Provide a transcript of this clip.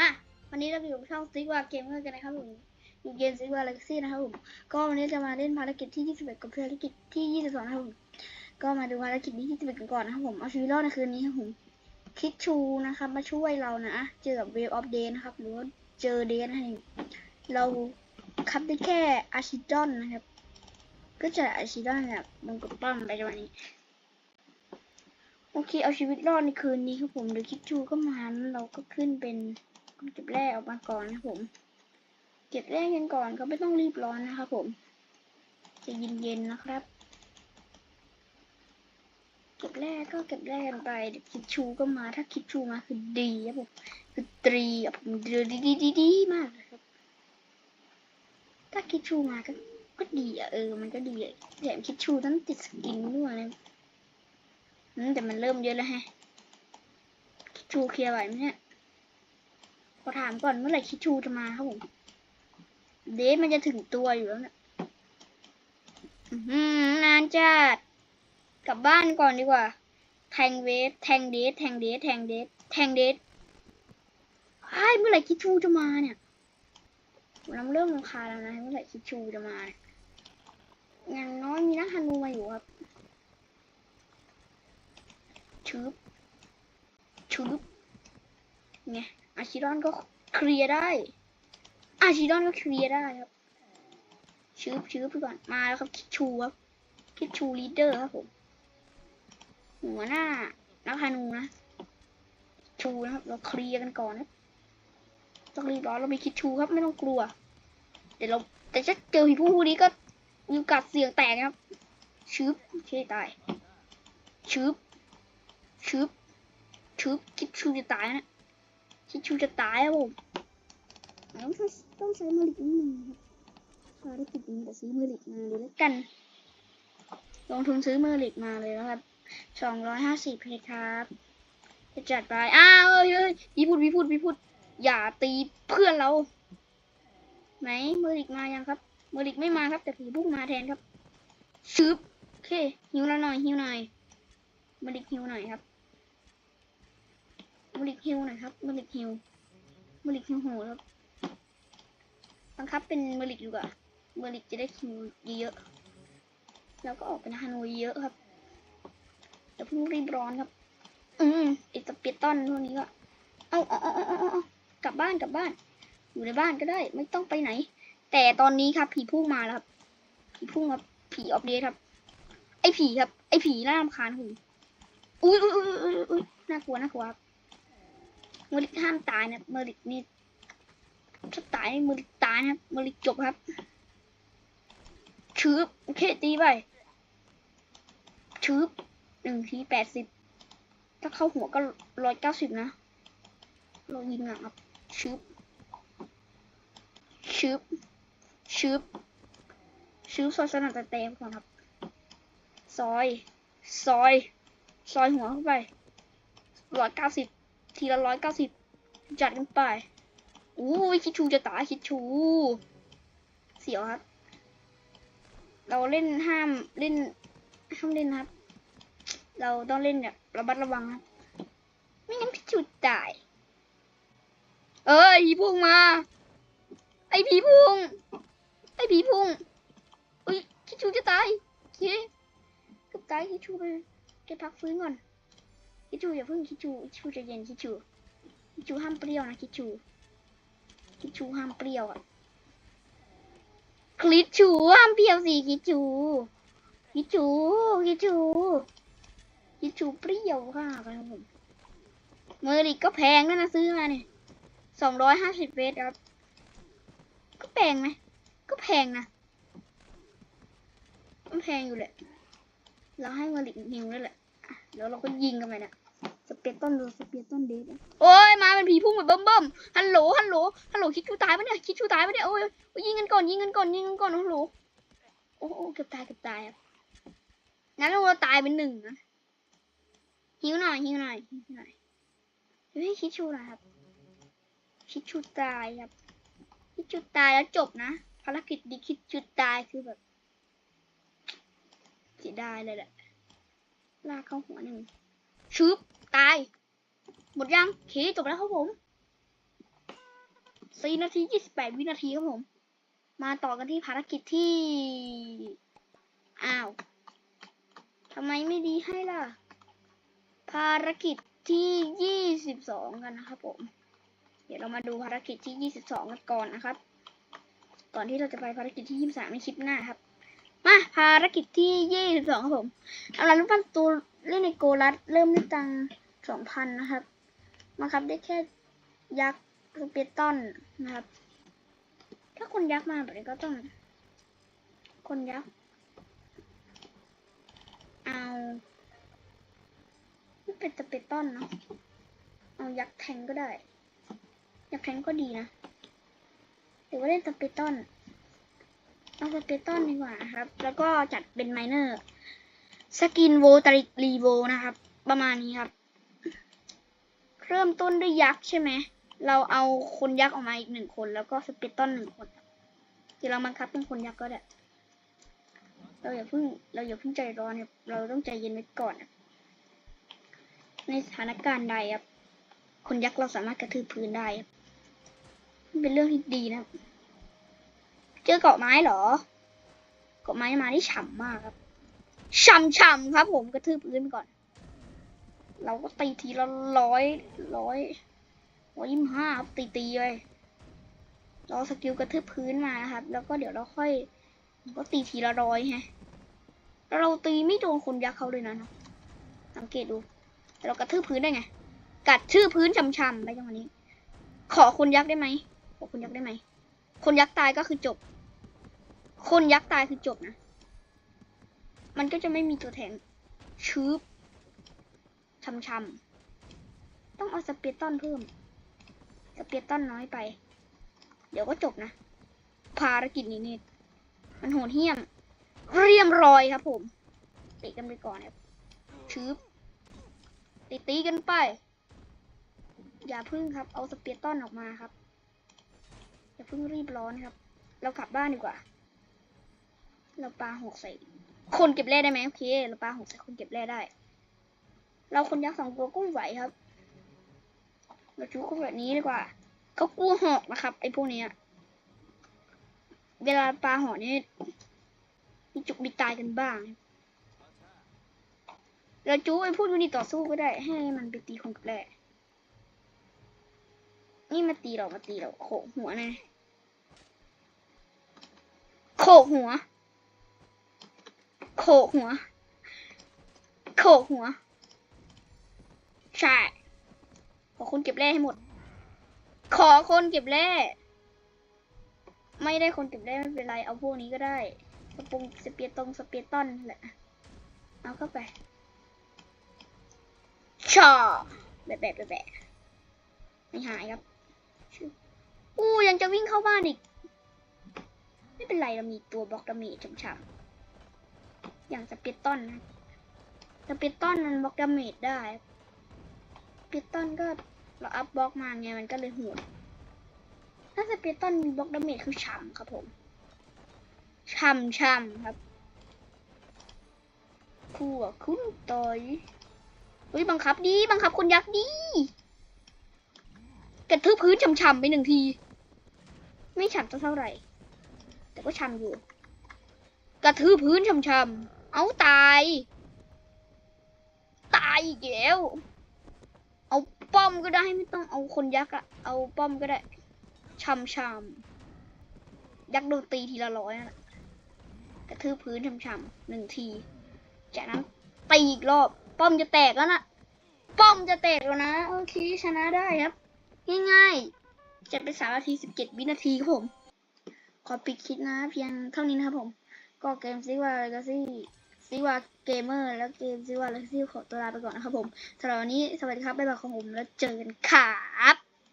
มา วันนี้เราอยู่ช่องซิกว่าเกมเมอร์กันนะครับผมอยู่เกมซิกว่าเลกซี่นะครับผมก็วันนี้จะมาเล่นภารกิจที่ 21 กับภารกิจที่ 22 นะครับผมก็มาดูภารกิจที่21กันก่อนนะครับผมเอาชีวิตรอดในคืนนี้ครับผมคิดชูนะครับมาช่วยเรานะเจอกับเวฟออฟเดย์นะครับหรือว่าเจอเดย์นั่นเองเราคับได้แค่อาชิดอนนะครับ ก็จะอาชิดอนแบบมันกดป้อมไปประมาณนี้โอเคเอาชีวิตรอดในคืนนี้ครับผมเดี๋ยวคิดชูก็มาเราก็ขึ้นเป็น เก็บแร่ออกมาก่อนนะผม เก็บแร่กันก่อนก็ไม่ต้องรีบร้อนนะครับผม จะเย็นๆนะครับ เก็บแร่ก็เก็บแร่กันไปเดี๋ยวคิดชูก็มาถ้าคิดชูมาคือดีครับผมคือตรีครับผมดีดีดีดีมากเลยครับ ถ้าคิดชูมาก็ก็ดีอะเออ มันก็ดีอะแถมคิดชูต้องติดสกินด้วยนะแต่มันเริ่มเยอะแล้วฮะคิดชูเคลียร์ไหวไหมเนี่ย ขอถามก่อนเมื่อไหร่คิดชูจะมาครับผม เดทมันจะถึงตัวอยู่แล้วเนี่ยอื้อหือนานจัดกลับบ้านก่อนดีกว่า แทงเวฟแทงเดทแทงเดทแทงเดทแทงเดทไอ้เมื่อไหร่คิดชูจะมาเนี่ยผมเริ่มรำคาแล้วนะเมื่อไหร่คิดชูจะมาอย่างน้อยมีนักฮานูมาอยู่ครับชืบชืบ ไงอาชิรอนก็เคลียร์ได้ อาชิรอนก็เคลียร์ได้ครับชื้บชื้บไปก่อนมาแล้วครับคิดชูครับคิดชูลีดเดอร์ครับผมหัวหน้านักฮานูนะชูนะครับเราเคลียร์กันก่อนนะต้องรีบร้อนเราไปคิดชูครับไม่ต้องกลัว เดี๋ยวเราแต่ถ้าเจอผีผู้ผู้นี้ก็มีโอกาสเสี่ยงแตกนะครับชืบใช่ตายชืบชึบชึบคิดชูจะตายนะ คิชูจะตายครับผมต้องใช้ต้องใช้เมลิกนิดนึงภารกิจนี้แต่ซื้อเมลิกมาเลยแล้วกัน ลงทุนซื้อเมลิกมาเลยแล้วครับสองร้อยห้าสิบเพชรครับจะจัดไปอ้าวเฮ้ยเฮ้ยพี่พูดพี่พูดพี่พูดอย่าตีเพื่อนเรา ไหนเมลิกมายังครับ เมลิกไม่มาครับ แต่ผีพุ่งมาแทนครับชึบโอเคหิวแล้วหน่อยหิวหน่อยเมลิกหิวหน่อยครับ มลิกฮิวหน่อยครับมลิกฮิวมลิกฮิวโหครับบังคับเป็นมลิกอยู่กว่ามลิกจะได้คิวเยอะๆแล้วก็ออกเป็นฮานอยเยอะครับแต่เพิ่งรีบร้อนครับ อืมไอสเปียตันพวกนี้ก็เอาเอาเอาเอาเอาเอากลับบ้านกลับบ้าน อยู่ในบ้านก็ได้ ไม่ต้องไปไหน แต่ตอนนี้ครับ ผีพุ่งมาแล้วครับ ผีพุ่งครับ ผีออฟเดตครับ ไอผีครับ ไอผีน่ารำคาญหูอุ้ยอุ้ยอุ้ยอุ้ยอุ้ยน่ากลัวน่ากลัวครับ เมริกห้ามตายนะเมริกนี่ถ้าตายนี่เมริกตายนะเมริกจบครับชืบโอเคตีไปชืบหนึ่งทีแปดสิบถ้าเข้าหัวก็ร้อยเก้าสิบนะเรายิงอะครับชืบชืบชืบชืบซอยสนั่นเต็มก่อนครับ ซอย ซอย ซอยหัวเข้าไปร้อยเก้าสิบ ทีละร้อยเก้าสิบจัดกันไปอู้คิดชูจะตายคิดชู เสียวครับ เราเล่นห้ามเล่นห้ามเล่นนะครับ เราต้องเล่นแบบระมัดระวังครับ ไม่งั้นคิดชูตาย เอ้ยผีพุ่งมา ไอผีพุ่ง ไอผีพุ่งอุ้ยคิดชูจะตายเคกับตายคิดชูไปแกพักฟื้นก่อน คิจูอย่าเพิ่งคิจูคิจูจะเย็นคิจูคิจูห้ามเปรี้ยวนะคิจูคิจูห้ามเปรี้ยวอะคลิดจูห้ามเปรี้ยวสิคิจูคิจูคิจูคิจูเปรี้ยวค่ะครับผมเมอริกก็แพงด้วยนะซื้อมาเนี่ยสองร้อยห้าสิบเวทครับ ก็แพงไหมก็แพงนะมันแพงอยู่แหละ เราให้เมอริกนิวนั่นแหละเดี๋ยวเราก็ยิงกันไปเนี่ย เปียร์ต้นดูสเปียร์ต้นเดทโอ้ยมาเป็นผีพุ่งแบบเบิ่มเบิ่มฮัลโหลฮัลโหลฮัลโหลคิดชูตายปะเนี่ยคิดชูตายปะเนี่ยโอ้ยยิงกันก่อนยิงกันก่อนยิงกันก่อนฮัลโหลโอ้โอ้เกือบตายเกือบตายครับงั้นเราตายเป็นหนึ่งนะหิวหน่อยหิวหน่อยหิวหน่อยเฮ้ยคิดชูนะครับคิดชูตายครับคิดชูตายแล้วจบนะภารกิจดีคิดชูตายคือแบบเสียดายเลยแหละลากเข้าหัวหนึ่งชึบ ตาย หมดยังโอเคจบแล้วครับผมสี่นาทียี่สิบแปดวินาทีครับผม มาต่อกันที่ภารกิจที่ อ้าวทำไมไม่ดีให้ล่ะ ภารกิจที่ยี่สิบสองกันนะครับผม เดี๋ยวเรามาดูภารกิจที่ยี่สิบสองกันก่อนนะครับ ก่อนที่เราจะไปภารกิจที่ยี่สิบสามในคลิปหน้าครับ มาภารกิจที่ยี่สิบสองครับผมเอาละรูปปั้นตัวเล่นในโกลัสเริ่มด้วยตัง สองพันนะครับ มาครับได้แค่ยักษ์สเปตอนนะครับ ถ้าคนยักษ์มาแบบนี้ก็ต้อง คนยักษ์เอาไม่เป็นสเปตอนเนาะเอายักษ์แทงก็ได้ ยักษ์แทงก็ดีนะหรือว่าเล่นสเปตอนเอาสเปตอนดีกว่านะครับ แล้วก็จัดเป็นไมเนอร์ สกินโวตริรีโวนะครับ ประมาณนี้ครับ เริ่มต้นด้วยยักษ์ใช่ไหม เราเอาคนยักษ์ออกมาอีกหนึ่งคน แล้วก็สเปตตอนหนึ่งคนเดี๋ยวเราบังคับเป็นคนยักษ์ก็ได้ เราอย่าเพิ่ง เราอย่าเพิ่งใจร้อนครับเราต้องใจเย็นไว้ก่อนในสถานการณ์ใดครับ คนยักษ์เราสามารถกระทืบพื้นได้ครับเป็นเรื่องที่ดีนะครับ เจอเกาะไม้เหรอ เกาะไม้มาที่ฉ่ำมากครับ ฉ่ำๆครับ ผมกระทืบพื้นไปก่อน เราก็ตีทีละร้อยร้อยร้อยยี่ห้าตีตีเลยเราสกิลกระทืบพื้นมานะครับ แล้วก็เดี๋ยวเราค่อยก็ตีทีละร้อยฮะแล้วเราตีไม่โดนคนยักษ์เขาเลยนะนะสังเกตดูแต่เรากระทืบพื้นได้ไง กัดชื่อพื้นช่ำๆไปจังหวะนี้ ขอคนยักษ์ได้ไหมขอคนยักษ์ได้ไหมคนยักษ์ตายก็คือจบ คนยักษ์ตายคือจบนะ มันก็จะไม่มีตัวแทงชืบ ช่ำๆต้องเอาสเปียตอนเพิ่ม สเปียตอนน้อยไป เดี๋ยวก็จบนะ ภารกิจนี้นี่มันโหดเหี้ยม เรียมรอยครับผมตีกันไปก่อนครับชืบตีตีกันไป อย่าพึ่งครับ เอาสเปียตอนออกมาครับ อย่าเพิ่งรีบร้อนครับ เรากลับบ้านดีกว่า เราปลาหกใส่ คนเก็บแร่ได้ไหมโอเค เราปลาหกใส่คนเก็บแร่ได้ เราคนยักษ์สองตัวก็ไหวครับเราชูเขาแบบนี้ดีกว่าเขากลัวหอกนะครับไอ้พวกนี้เวลาปลาหอกนี่มีจุกมีตายกันบ้างเราจูไอ้พวกนี้ต่อสู้ก็ได้ ให้มันไปตีคนกับแร่นี่มาตีเรามาตีเราโขกหัวนะโขกหัว โขกหัว โขกหัว ใช่ ขอคนเก็บแร่ให้หมด ขอคนเก็บแร่ ไม่ได้คนเก็บแร่ไม่เป็นไร เอาพวกนี้ก็ได้สปงสเปียตรงสเปียตอนแหละ เอาเข้าไปชอแบะแบะแบะแบไม่หายครับอู้ยังจะวิ่งเข้าบ้านอีก ไม่เป็นไรเรามีตัวบล็อกดาเมจช่ำๆอย่างสเปียตอนนะสเปียตอนมันบล็อกดาเมจได้ ปียตอนก็เราอัพบล็อกมาไงมันก็เลยโหดถ้าสปียตอนมีบล็อกดาเมจคือฉ่ำครับผมฉ่ำช่ำครับคู่กับคุณต่อยเฮ้ยบังคับดีบังคับคนยักษ์ดีกระทืบพื้นฉ่ำๆไปหนึ่งที ไม่ฉ่ำเท่าไหร่ แต่ก็ฉ่ำอยู่ กระทืบพื้นฉ่ำๆเอาตาย ตายอีกแล้ว ป้อมก็ได้ไม่ต้องเอาคนยักษ์อะเอาป้อมก็ได้ช่ำๆยักษ์โดนตีทีละร้อยน่ะกระทืบพื้นช่ำๆหนึ่งที จากนั้นตีอีกรอบ ป้อมจะแตกแล้วนะป้อมจะแตกแล้วนะโอเคชนะได้ครับ ง่ายๆจะเป็นสามนาทีสิบเจ็ดวินาทีครับผม ขอปิดคลิปนะเพียงเท่านี้นะครับผม ก็เกมซิว่าเลกาซี่ ซิว่าเกมเมอร์แล้วเกมซิว่าเลกาซี่ขอตัวลาไปก่อนนะครับผมสำหรับวันนี้สวัสดีครับบ๊ายบายของผมแล้วเจอกันครับ